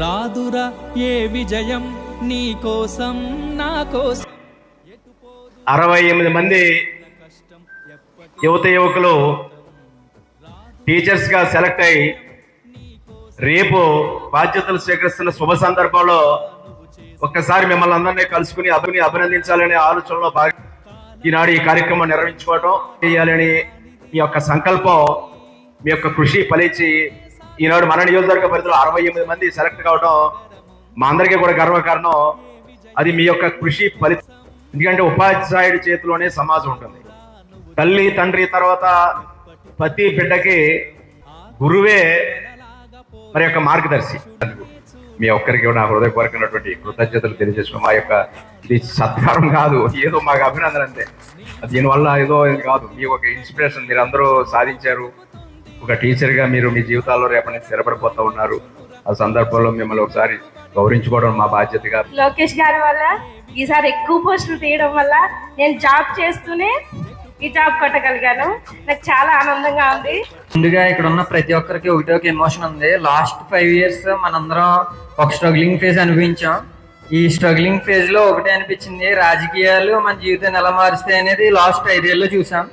రాదురా ఏ విజయం నీ కోసం నా కోసం. అరవై ఎనిమిది మంది యువత యువకులు టీచర్స్గా సెలెక్ట్ అయి రేపు బాధ్యతలు స్వీకరిస్తున్న శుభ సందర్భంలో ఒక్కసారి మిమ్మల్ని అందరినీ కలుసుకుని అభిని అభినందించాలనే ఆలోచనలో భాగం ఈనాడు ఈ కార్యక్రమం నిర్వహించుకోవడం చేయాలని మీ యొక్క సంకల్పం మీ యొక్క కృషి ఫలించి ఈనాడు మన నియోజకవర్గ పరిధిలో అరవై ఎనిమిది మంది సెలెక్ట్ కావడం మా అందరికీ కూడా గర్వకారణం అది మీ యొక్క కృషి ఫలితం ఎందుకంటే ఉపాధ్యాయుడి చేతిలోనే సమాజం ఉంటుంది. తల్లి తండ్రి తర్వాత ప్రతి బిడ్డకి గురువే మరి యొక్క మార్గదర్శి. మీ ఒక్కరికి నా హృదయపూర్వకమైనటువంటి కృతజ్ఞతలు తెలియజేసుకుని మా యొక్క ఇది సత్కారం కాదు ఏదో మాకు అభినందన అంతే దీనివల్ల ఏదో ఇది కాదు. మీ ఒక ఇన్స్పిరేషన్ మీరు అందరూ సాధించారు. ఒక టీచర్గా మీరు మీ జీవితాల్లో రేపటి నుంచి స్థిరపడిపోతూ ఉన్నారు. ఆ సందర్భంలో మిమ్మల్ని ఒకసారి గౌరవించుకోవడం మా బాధ్యతగా లోకేష్ గారి వల్ల ఈసారి ఎక్కువ పోస్టులు తీయడం వల్ల నేను జాబ్ చేస్తూనే ఈ జాబ్ కొట్టగలిగాను. నాకు చాలా ఆనందంగా ఉంది. ముందుగా ఇక్కడ ఉన్న ప్రతి ఒక్కరికి ఒకటే ఒక ఎమోషన్ ఉంది. లాస్ట్ ఫైవ్ ఇయర్స్ మనందరం ఒక స్ట్రగ్లింగ్ ఫేజ్ అనుభవించాం. ఈ స్ట్రగ్లింగ్ ఫేజ్లో ఒకటే అనిపించింది రాజకీయాలు మన జీవితాన్ని ఎలా మారుస్తాయి అనేది లాస్ట్ ఐదేళ్ళలో చూసాం.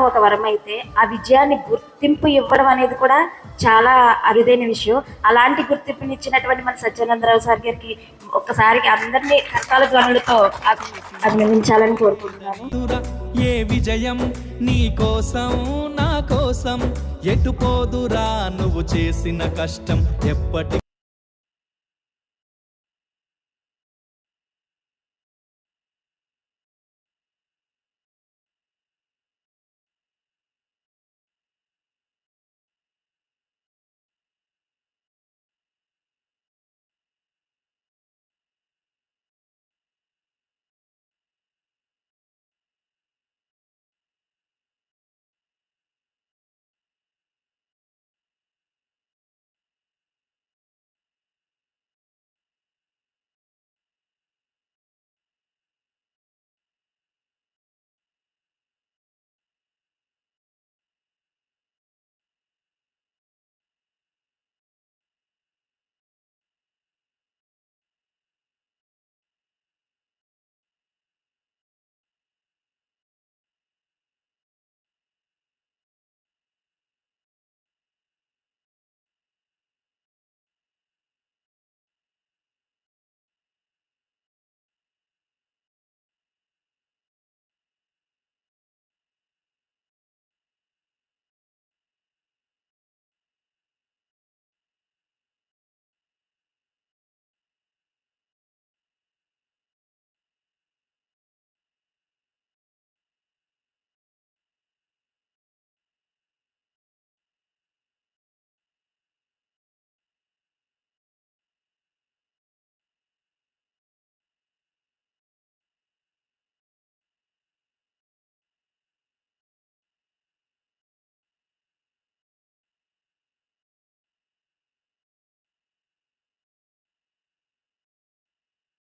ఒక వరం అయితే ఆ విజయాన్ని గుర్తింపు ఇవ్వడం అనేది కూడా చాలా అరుదైన విషయం. అలాంటి గుర్తింపునిచ్చినటువంటి మన సత్యానందరావు సార్ గారికి ఒక్కసారికి అందరినీ కష్టాల ధ్వనులతో అభినందించాలని కోరుకుంటున్నాను. ఏ విజయం నీ కోసం నా కోసం ఎటు పోదురా నువ్వు చేసిన కష్టం ఎప్పటి